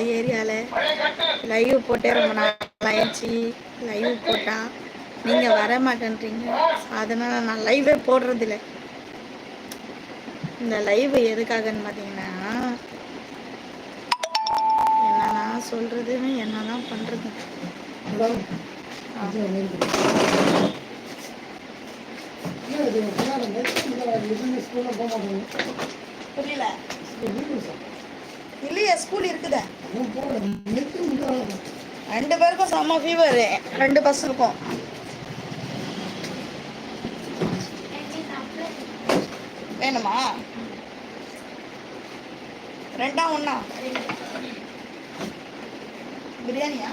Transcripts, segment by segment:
நம்ம ஏரியாவில் லைவ் போட்டே ரொம்ப நாள் ஆயிடுச்சு லைவ் போட்டா நீங்கள் வர மாட்டேன்றீங்க. அதனால் நான் லைவே போடுறதில்ல. இந்த லைவ் எதுக்காகன்னு பார்த்தீங்கன்னா என்னன்னா சொல்கிறதுன்னு என்னதான் பண்ணுறது புரியல. இல்லையா ஸ்கூல் இருக்குதா. ரெண்டு பேருக்கும் செம்ம ஃபீவர் ரெண்டு பசங்களுக்கும் வேணுமா? ரெண்டா ஒண்ணா? பிரியாணியா?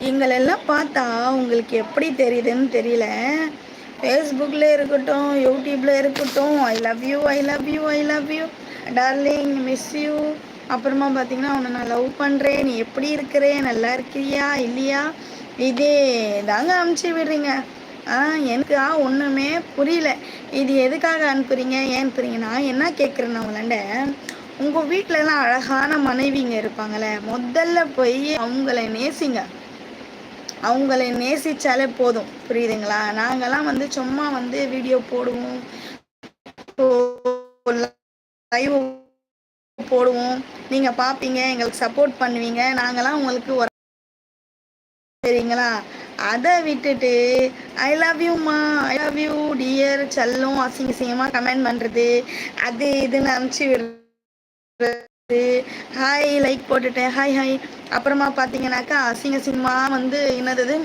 எங்களெல்லாம் பார்த்தா உங்களுக்கு எப்படி தெரியுதுன்னு தெரியல. ஃபேஸ்புக்கில் இருக்கட்டும் யூடியூப்பில் இருக்கட்டும் I love you I love you I love you darling miss you அப்புறமா பார்த்தீங்கன்னா உன்னை நான் லவ் பண்ணுறேன் நீ எப்படி இருக்கிறே? நல்லா இருக்கிறியா? இல்லையா? இதே தாங்க அனுப்பிச்சி விடுறீங்க. ஆ எனக்கு ஆ ஒன்றுமே புரியல. இது எதுக்காக அனுப்புறீங்க? ஏன் அனுப்புறீங்க? நான் என்ன கேட்குறேன்னு அவங்களாண்ட உங்கள் வீட்டிலலாம் அழகான மனைவிங்க இருப்பாங்களே முதல்ல போய் அவங்கள நேசிங்க. அவங்களை நேசிச்சாலே போதும். புரியுதுங்களா? நாங்கெல்லாம் வந்து சும்மா வந்து வீடியோ போடுவோம். லைவ் போடுவோம். நீங்க பாப்பீங்க எங்களுக்கு சப்போர்ட் பண்ணுவீங்க. நாங்கெல்லாம் உங்களுக்கு ஒரு சரிங்களா? அதை விட்டுட்டு ஐ லவ் யூம்மா ஐ லவ் யூ டியர் செல்லும் அசிங்க அசிங்கமாக கமெண்ட் பண்ணுறது அது இதுன்னு அனுப்பிச்சி விடுறது. ஹாய் லைக் போட்டுட்டேன் ஹாய் ஹாய் அப்புறமா பார்த்தீங்கன்னாக்கா அசிங்க சினிமா வந்து என்னது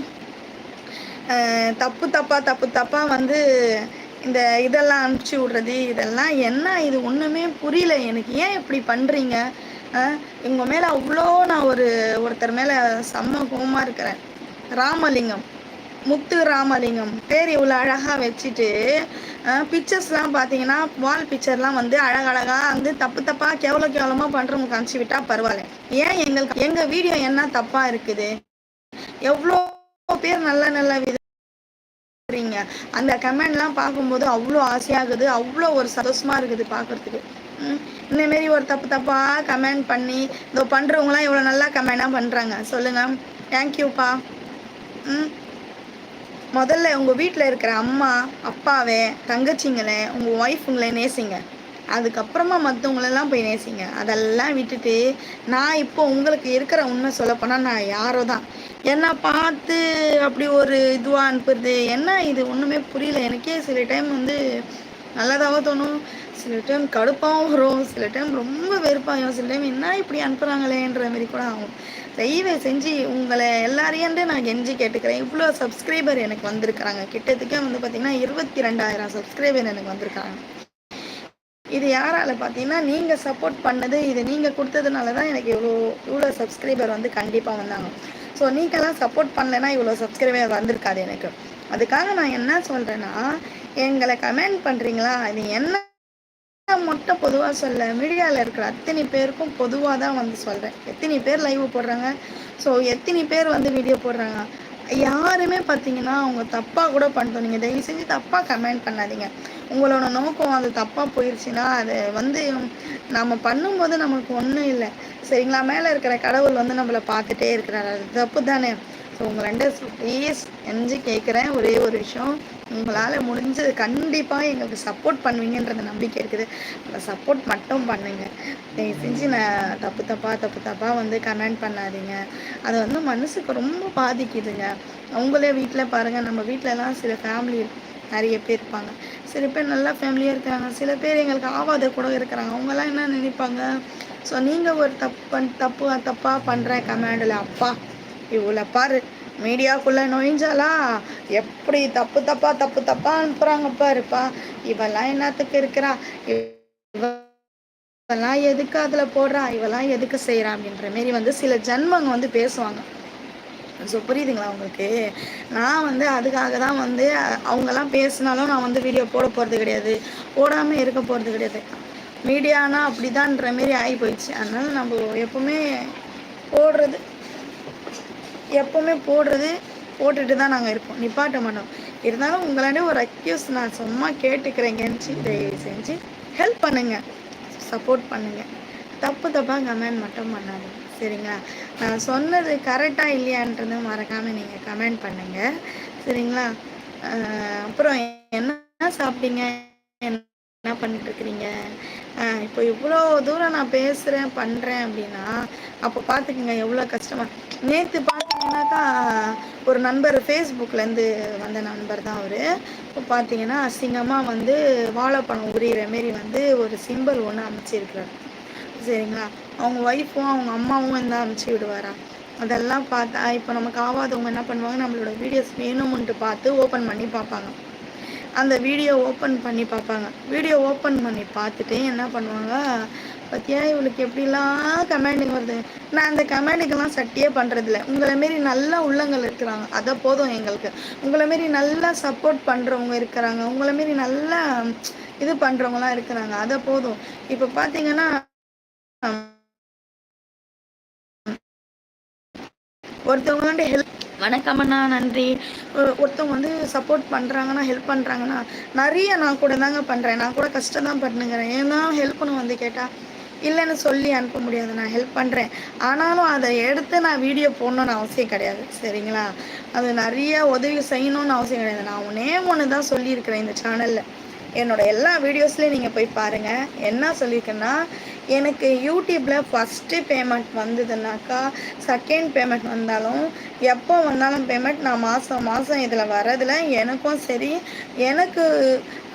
தப்பு தப்பா தப்பு தப்பா வந்து இந்த இதெல்லாம் அனுப்பிச்சி விடுறது இதெல்லாம் என்ன இது? ஒன்றுமே புரியல. எனக்கு ஏன் இப்படி பண்ணுறீங்க உங்கள் மேலே அவ்வளோ நான் ஒரு ஒருத்தர் மேலே செம்ம கோமாக இருக்கிறேன். ராமலிங்கம். முத்து ராமலிங்கம் பேர் இவ்வளோ அழகாக வச்சுட்டு பிக்சர்ஸ்லாம் பார்த்தீங்கன்னா வால் பிக்சர்லாம் வந்து அழகழகாக வந்து தப்பு தப்பாக கேவல கேவலமாக பண்ணுறவங்க காமிச்சு விட்டால் பரவாயில்ல. ஏன் எங்களுக்கு எங்கள் வீடியோ என்ன தப்பாக இருக்குது? எவ்வளோ பேர் நல்ல நல்ல வித அந்த கமெண்ட்லாம் பார்க்கும்போது அவ்வளோ ஆசையாகுது அவ்வளோ ஒரு சந்தோஷமாக இருக்குது பார்க்கறதுக்கு. இந்தமாரி ஒரு தப்பு தப்பாக கமெண்ட் பண்ணி இதோ பண்ணுறவங்களாம் இவ்வளோ நல்லா கமெண்டாக பண்ணுறாங்க சொல்லுங்கள் தேங்க்யூப்பா ம். முதல்ல உங்கள் வீட்டில் இருக்கிற அம்மா அப்பாவை தங்கச்சிங்களை உங்கள் ஒய்ஃப் உங்களை நேசிங்க. அதுக்கப்புறமா மற்றவங்களெல்லாம் போய் நேசிங்க. அதெல்லாம் விட்டுட்டு நான் இப்போ உங்களுக்கு இருக்கிற உண்மை சொல்லப்போனால் நான் யாரோ தான். என்ன பார்த்து அப்படி ஒரு இதுவாக அனுப்புறது என்ன இது? ஒன்றுமே புரியல. எனக்கே சில டைம் வந்து நல்லதாகவும் தோணும். சில டைம் கடுப்பாகவும் வரும். சில டைம் ரொம்ப வெறுப்பாகும் சில டைம் என்ன இப்படி அனுப்புகிறாங்களேன்ற மாதிரி கூட ஆகும். தயவு செஞ்சு உங்களை எல்லாரையும் நான் கெஞ்சி கேட்டுக்கிறேன். இவ்வளோ சப்ஸ்கிரைபர் எனக்கு வந்திருக்கிறாங்க. கிட்டத்துக்கே வந்து பார்த்தீங்கன்னா இருபத்தி ரெண்டாயிரம் சப்ஸ்கிரைபர் எனக்கு வந்திருக்காங்க இது யாரால் பார்த்தீங்கன்னா நீங்கள் சப்போர்ட் பண்ணது இது நீங்கள் கொடுத்ததுனால தான் எனக்கு இவ்வளோ இவ்வளோ சப்ஸ்கிரைபர் வந்து கண்டிப்பாக வந்தாங்க. ஸோ நீங்கள்லாம் சப்போர்ட் பண்ணலைன்னா இவ்வளோ சப்ஸ்கிரைபர் வந்திருக்காது எனக்கு. அதுக்காக நான் என்ன சொல்கிறேன்னா எங்களை கமெண்ட் பண்ணுறீங்களா இது என்ன மட்டும் பொதுவாக சொல்ல மீடியாவில் இருக்கிற அத்தனை பேருக்கும் பொதுவாக தான் வந்து சொல்கிறேன் எத்தனை பேர் லைவ் போடுறாங்க? ஸோ எத்தனை பேர் வந்து வீடியோ போடுறாங்க? யாருமே பார்த்தீங்கன்னா அவங்க தப்பாக கூட பண்ணிட்டோம். நீங்கள் தயவு செஞ்சு தப்பாக கமெண்ட் பண்ணாதீங்க. உங்களோட நோக்கம் அது தப்பாக போயிடுச்சுன்னா அது வந்து நம்ம பண்ணும்போது நமக்கு ஒன்றும் இல்லை. சரிங்களா? மேலே இருக்கிற கடவுள் வந்து நம்மளை பார்த்துட்டே இருக்கிறார். அது தப்பு தானே ஸோ உங்கள் ரெண்டு ப்ளீஸ் எஞ்சி கேட்குறேன் ஒரே ஒரு விஷயம். உங்களால் முடிஞ்சது கண்டிப்பாக எங்களுக்கு சப்போர்ட் பண்ணுவீங்கன்றது நம்பிக்கை இருக்குது. அந்த சப்போர்ட் மட்டும் பண்ணுங்கள் தயவு செஞ்சு நான் தப்பு தப்பாக தப்பு தப்பாக வந்து கமெண்ட் பண்ணாதீங்க. அது வந்து மனசுக்கு ரொம்ப பாதிக்குதுங்க. அவங்களே வீட்டில் பாருங்கள் நம்ம வீட்டிலலாம் சில ஃபேமிலி நிறைய பேர் இருப்பாங்க. சில பேர் நல்லா ஃபேமிலியாக இருக்கிறாங்க சில பேர் எங்களுக்கு ஆவாத கூட இருக்கிறாங்க. அவங்கெல்லாம் என்ன நினைப்பாங்க? ஸோ நீங்கள் ஒரு தப்பு தப்பு தப்பாக பண்ணுற கமெண்டில் அப்பா. இவ்வளோ பாரு மீடியாக்குள்ளே நொழிஞ்சாலா எப்படி தப்பு தப்பா தப்பு தப்பா அனுப்புகிறாங்க பாருப்பா. இவெல்லாம் என்னத்துக்கு இருக்கிறா? இவெல்லாம் எதுக்கு அதில் போடுறா? இவெல்லாம் எதுக்கு செய்கிறா அப்படின்ற மாரி வந்து சில ஜன்மங்க வந்து பேசுவாங்க. ஸோ புரியுதுங்களா உங்களுக்கு? நான் வந்து அதுக்காக தான் வந்து அவங்கெல்லாம் பேசினாலும் நான் வந்து வீடியோ போட போகிறது கிடையாது. போடாமல் இருக்க போகிறது கிடையாது. மீடியானா அப்படிதான்ற மாரி ஆகி போயிடுச்சு அதனால் நம்ம எப்பவுமே போடுறது எப்போவுமே போடுறது போட்டுட்டு தான் நாங்கள் இருப்போம். நிப்பாட்ட மாட்டோம். இருந்தாலும் உங்களாண்ட ஒரு அக்யூஸ் நான் சும்மா கேட்டுக்கிறேங்கன்னு தயவு செஞ்சு ஹெல்ப் பண்ணுங்கள் சப்போர்ட் பண்ணுங்கள் தப்பு தப்பாக கமெண்ட் மட்டும் பண்ணாதீங்க. சரிங்களா? நான் சொன்னது கரெக்டாக இல்லையான்றது மறக்காமல் நீங்கள் கமெண்ட் பண்ணுங்கள் சரிங்களா? அப்புறம் என்ன சாப்பிட்டீங்க? என்ன பண்ணிட்டுருக்குறீங்க? இப்போ இவ்வளோ தூரம் நான் பேசுகிறேன் பண்ணுறேன் அப்படின்னா அப்போ பார்த்துக்குங்க எவ்வளோ கஷ்டமாக நேற்று பார்த்து பார்த்தீங்கன்னாக்கா ஒரு நண்பர் ஃபேஸ்புக்லேருந்து வந்த நண்பர் தான் அவர். இப்போ பார்த்தீங்கன்னா அசிங்கமாக வந்து வாழைப்பழம் உரியிற மாரி வந்து ஒரு சிம்பிள் ஒன்று அமைச்சிருக்கிறார். சரிங்களா? அவங்க ஒய்ஃபும் அவங்க அம்மாவும் வந்து அனுப்பிச்சி விடுவாரா? அதெல்லாம் பார்த்தா இப்போ நமக்கு ஆகாதவங்க என்ன பண்ணுவாங்க? நம்மளோட வீடியோஸ் வேணும்ன்ட்டு பார்த்து ஓப்பன் பண்ணி பார்ப்பாங்க. அந்த வீடியோ ஓப்பன் பண்ணி பார்ப்பாங்க. வீடியோ ஓப்பன் பண்ணி பார்த்துட்டு என்ன பண்ணுவாங்க? பத்தியா? இவளுக்கு எப்படிலாம் கமெண்டிங் வருது? நான் அந்த கமெண்டுக்கெல்லாம் சட்டியே பண்ணுறதில்ல உங்களை மாரி நல்ல உள்ளங்கள் இருக்கிறாங்க. அதை போதும் எங்களுக்கு. உங்களை மாரி நல்லா சப்போர்ட் பண்ணுறவங்க இருக்கிறாங்க. உங்களை மாரி நல்லா இது பண்ணுறவங்களாம் இருக்கிறாங்க. அதை போதும். இப்போ பார்த்தீங்கன்னா ஒருத்தவங்க ஹெல்ப் வணக்கம் அண்ணா. நன்றி. ஒருத்தவங்க வந்து சப்போர்ட் பண்ணுறாங்கன்னா ஹெல்ப் பண்ணுறாங்கன்னா நிறைய நான் கூட தாங்க பண்ணுறேன் நான் கூட கஷ்டம் தான் பண்ணுங்கிறேன் ஏன்னா ஹெல்ப்னு வந்து கேட்டால் இல்லைன்னு சொல்லி அனுப்ப முடியாது நான் ஹெல்ப் பண்ணுறேன் ஆனாலும் அதை எடுத்து நான் வீடியோ போடணுன்னு அவசியம் கிடையாது சரிங்களா? அது நிறைய உதவி செய்யணும்னு அவசியம் கிடையாது. நான் ஒன்றே ஒன்று தான் சொல்லியிருக்கிறேன் இந்த சேனலில் என்னோடய எல்லா வீடியோஸ்லேயும் நீங்கள் போய் பாருங்கள் என்ன சொல்லியிருக்கேன்னா எனக்கு யூடியூப்பில் ஃபஸ்ட்டு பேமெண்ட் வந்ததுனாக்கா செகண்ட் பேமெண்ட் வந்தாலும் எப்போ வந்தாலும் பேமெண்ட் நான் மாதம் மாதம் இதில் வரதில் எனக்கும் சரி எனக்கு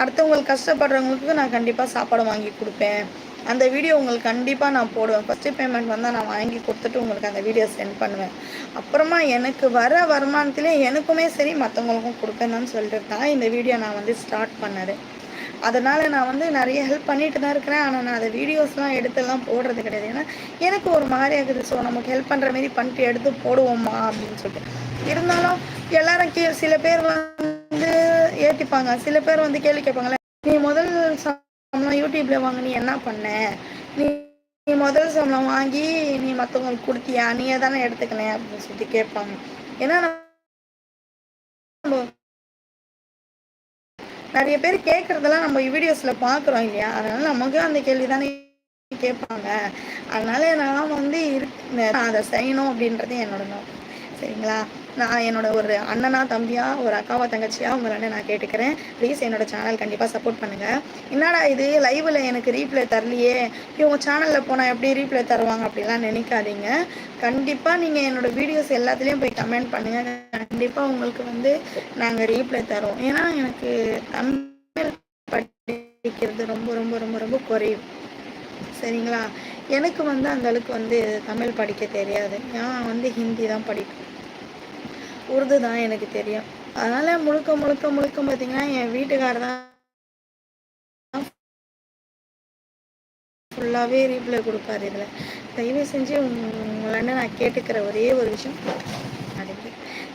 அடுத்தவங்களுக்கு கஷ்டப்படுறவங்களுக்கு நான் கண்டிப்பாக சாப்பாடு வாங்கி கொடுப்பேன். அந்த வீடியோ உங்களுக்கு கண்டிப்பாக நான் போடுவேன். ஃபஸ்ட்டு பேமெண்ட் வந்தால் நான் வாங்கி கொடுத்துட்டு உங்களுக்கு அந்த வீடியோ சென்ட் பண்ணுவேன். அப்புறமா எனக்கு வர வருமானத்திலே எனக்குமே சரி மற்றவங்களுக்கும் கொடுக்கணும்னு சொல்லிட்டு தான் இந்த வீடியோ நான் வந்து ஸ்டார்ட் பண்ணது. அதனால் நான் வந்து நிறைய ஹெல்ப் பண்ணிட்டு தான் இருக்கிறேன். ஆனால் நான் அதை வீடியோஸ்லாம் எடுத்துலாம் போடுறது கிடையாது. ஏன்னா எனக்கு ஒரு மாதிரி ஆகுது. ஸோ நமக்கு ஹெல்ப் பண்ணுற மாரி பண்ணிட்டு எடுத்து போடுவோமா அப்படின்னு சொல்லிட்டு. இருந்தாலும் எல்லாரும் கே சில பேர் வந்து ஏற்றிப்பாங்க சில பேர் வந்து கேள்வி கேட்பாங்களே நீ முதல் சம்பளம் யூடியூப்ல வாங்க நீ என்ன பண்ண? நீ நீ முதல் சம்பளம் வாங்கி நீ மற்றவங்களுக்கு கொடுத்தியா? நீயே தானே எடுத்துக்கினேன் அப்படின்னு சொல்லிட்டு கேட்பாங்க. ஏன்னா நிறைய பேர் கேட்குறதெல்லாம் நம்ம வீடியோஸில் பார்க்குறோம் இல்லையா? அதனால நமக்கு அந்த கேள்வி தானே கேட்பாங்க. அதனால நான் வந்து இருக்கு அதை செய்யணும் அப்படின்றது என்னோட நோக்கம். சரிங்களா? நான் என்னோட ஒரு அண்ணனா தம்பியா ஒரு அக்காவா தங்கச்சியா உங்களை நான் கேட்டுக்கிறேன். ப்ளீஸ் என்னோட சேனல் கண்டிப்பாக சப்போர்ட் பண்ணுங்கள் என்னடா இது? லைவில் எனக்கு ரீப்ளே தரலையே. இவங்க சேனலில் போனால் எப்படி ரீப்ளே தருவாங்க அப்படிலாம் நினைக்காதீங்க. கண்டிப்பாக நீங்கள் என்னோட வீடியோஸ் எல்லாத்துலேயும் போய் கமெண்ட் பண்ணுங்கள் கண்டிப்பாக உங்களுக்கு வந்து நாங்கள் ரீப்ளே தரோம் ஏன்னா எனக்கு தமிழ் படிக்கிறது ரொம்ப ரொம்ப ரொம்ப ரொம்ப குறையும் சரிங்களா? எனக்கு வந்து அந்தளவுக்கு வந்து தமிழ் படிக்க தெரியாது. நான் வந்து ஹிந்தி தான் படிப்பேன். உருது தான் எனக்கு தெரியும். அதனால் முழுக்க முழுக்க முழுக்க பார்த்தீங்கன்னா என் வீட்டுக்காரர் தான் ஃபுல்லாகவே ரீப்ளை கொடுப்பாரு இதில். தயவு செஞ்சு உங்களாண்ட நான் கேட்டுக்கிற ஒரே ஒரு விஷயம்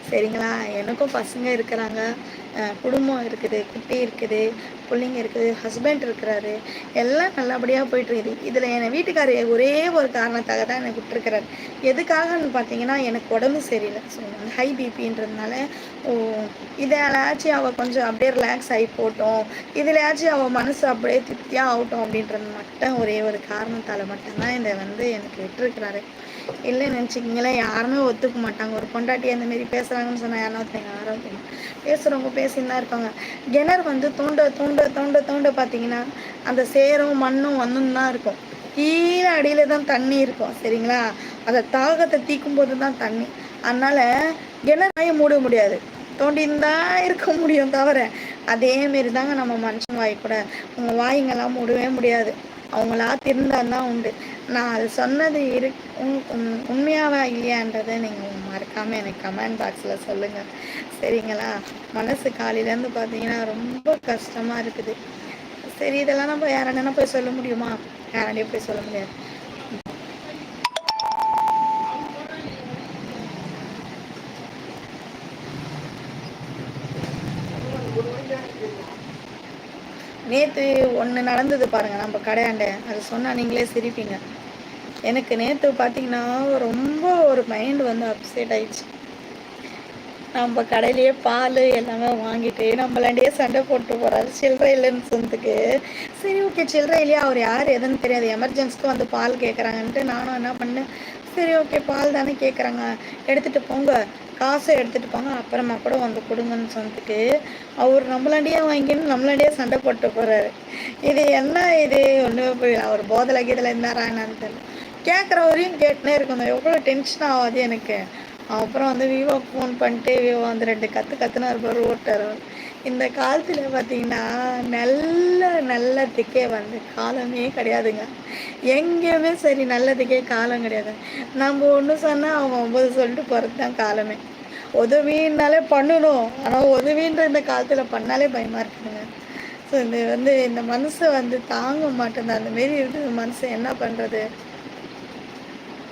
சரிங்களா? எனக்கும் பசங்க இருக்கிறாங்க. குடும்பம் இருக்குது குட்டி இருக்குது பிள்ளைங்க இருக்குது ஹஸ்பண்ட் இருக்கிறாரு எல்லாம் நல்லபடியாக போயிட்டுருக்குது. இதில் என் வீட்டுக்காரர் ஒரே ஒரு காரணத்தாக தான் எனக்கு விட்டுருக்கிறார். எதுக்காகன்னு பார்த்தீங்கன்னா எனக்கு உடம்பு சரியில்லை. ஸோ வந்து ஹை பிபின்றதுனால ஓ இதிலாச்சும் அவள் கொஞ்சம் அப்படியே ரிலாக்ஸ் ஆகி போட்டோம். இதிலாச்சும் அவள் மனசு அப்படியே திருப்தியாக ஆகட்டும் அப்படின்றது மட்டும் ஒரே ஒரு காரணத்தால் மட்டும்தான் இதை வந்து எனக்கு விட்டுருக்கிறாரு. இல்லை நினச்சிக்கிங்களேன் யாருமே ஒத்துக்க மாட்டாங்க. ஒரு பொண்டாட்டி அந்த மாரி பேசுகிறாங்கன்னு சொன்னால் யாரும் ஒருத்தங்க யாரும் பேசுகிறவங்க பேசின்னு தான் இருப்பாங்க கிணறு வந்து தோண்ட தோண்ட தோண்ட தோண்ட பார்த்தீங்கன்னா அந்த சேரும் மண்ணும் வந்துன்னு தான் இருக்கும். கீழே அடியில் தான் தண்ணி இருக்கும் சரிங்களா? அதை தாகத்தை தீக்கும் போது தான் தண்ணி. அதனால் கிணறு மூட முடியாது. தோண்டின்னு இருக்க முடியும் தவிர அதேமாரி தாங்க நம்ம மனுஷன் வாய் கூட. உங்கள் வாய்ங்கெல்லாம் மூடவே முடியாது. அவங்களா திருந்தால் தான் உண்டு. நான் அது சொன்னது இரு உண்மையாவா இல்லையான்றதை நீங்கள் மறக்காமல் எனக்கு கமெண்ட் பாக்ஸில் சொல்லுங்கள் சரிங்களா? மனசு காலையிலேருந்து பார்த்தீங்கன்னா ரொம்ப கஷ்டமாக இருக்குது. சரி இதெல்லாம் நம்ம யாரானா போய் சொல்ல முடியுமா? யாராலையும் போய் சொல்ல முடியாது. நேற்று ஒன்று நடந்தது பாருங்கள் நம்ம கடையாண்ட. அது சொன்னால் நீங்களே சிரிப்பீங்க. எனக்கு நேற்று பார்த்தீங்கன்னா ரொம்ப ஒரு மைண்ட் வந்து அப்செட் ஆயிடுச்சு. நம்ம கடையிலேயே பால் எல்லாமே வாங்கிட்டு நம்மளாண்டியே சண்டை போட்டு போகிறாரு சில்லறை இல்லைன்னு சொன்னதுக்கு. சரி ஓகே சில்லறை இல்லையா? அவர் யார்? எதுன்னு தெரியாது. எமர்ஜென்சிக்கு வந்து பால் கேட்குறாங்கன்ட்டு நானும் என்ன பண்ணேன்? சரி ஓகே பால் தானே கேட்குறாங்க எடுத்துகிட்டு போங்க. காசை எடுத்துகிட்டு போங்க அப்புறமா கூட வந்து கொடுங்கன்னு சொன்னதுக்கு அவர் நம்மளாண்டியே வாங்கின்னு நம்மளாண்டியே சண்டை போட்டு போகிறாரு இது என்ன இது? ஒன்றுமே புரியல அவர் போதலை கீதலை இருந்தாரா என்னன்னு தெரியல. கேட்குறவரையும் கேட்டுனே இருக்கணும். எவ்வளோ டென்ஷன் ஆகாது எனக்கு. அப்புறம் வந்து விவோ ஃபோன் பண்ணிட்டு விவோ வந்து ரெண்டு கற்று கற்றுனா இருப்பார் ஓட்டார். இந்த காலத்தில் பார்த்தீங்கன்னா நல்ல நல்லதுக்கே வந்து காலமே கிடையாதுங்க. எங்கேயுமே சரி நல்லதுக்கே காலம் கிடையாது. நம்ம ஒன்று சொன்னால் அவங்க ஒம்பது சொல்லிட்டு போகிறது தான் காலமே. உதவின்னாலே பண்ணணும். ஆனால் உதவின்ற இந்த காலத்தில் பண்ணாலே பயமாக இருக்குதுங்க. ஸோ இந்த வந்து இந்த மனசை வந்து தாங்க மாட்டேங்குது. அந்தமாரி இருக்குது. மனசு என்ன பண்ணுறது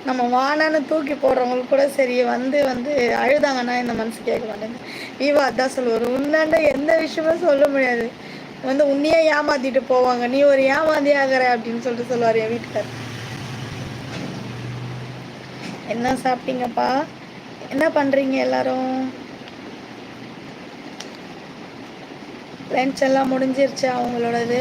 நம்ம வானான்னு தூக்கி போடுறவங்களுக்கு கூட சரி வந்து வந்து அழுதாங்கன்னா இந்த மனசு கேட்க மாட்டேங்குது. ஈவா அதான் சொல்லுவார். உன்னாண்ட எந்த விஷயமும் சொல்ல முடியாது. வந்து உன்னையே ஏமாத்திட்டு போவாங்க. நீ ஒரு ஏமாந்தி ஆகிற அப்படின்னு சொல்லிட்டு சொல்லுவார் என் வீட்டுக்கார் என்ன சாப்பிட்டீங்கப்பா? என்ன பண்ணுறீங்க எல்லாரும்? லன்ச் எல்லாம் முடிஞ்சிருச்சு அவங்களோடது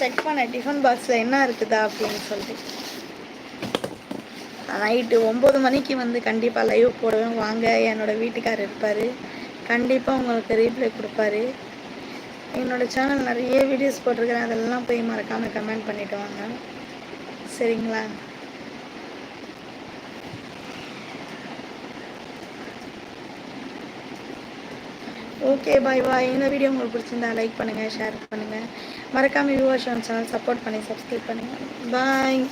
செக் பண்ணேன் டிஃபன் பாக்ஸில் என்ன இருக்குதா அப்படின்னு சொல்லிட்டு. நைட்டு ஒம்பது மணிக்கு வந்து கண்டிப்பாக லைவ் போடுவேன். வாங்க என்னோடய வீட்டுக்காரர் இருப்பார். கண்டிப்பாக உங்களுக்கு ரீப்ளை கொடுப்பாரு. என்னோடய சேனல் நிறைய வீடியோஸ் போட்டிருக்கிறேன். அதெல்லாம் போய் மறக்காமல் கமெண்ட் பண்ணிவிட்டு வாங்க. சரிங்களா? ஓகே பாய் பாய் இந்த வீடியோ உங்களுக்கு பிடிச்சிருந்தா லைக் பண்ணுங்கள் ஷேர் பண்ணுங்கள் மறக்காமல் வியூவர்ஸ் சேனல் சப்போர்ட் பண்ணி சப்ஸ்கிரைப் பண்ணுங்கள் பாய்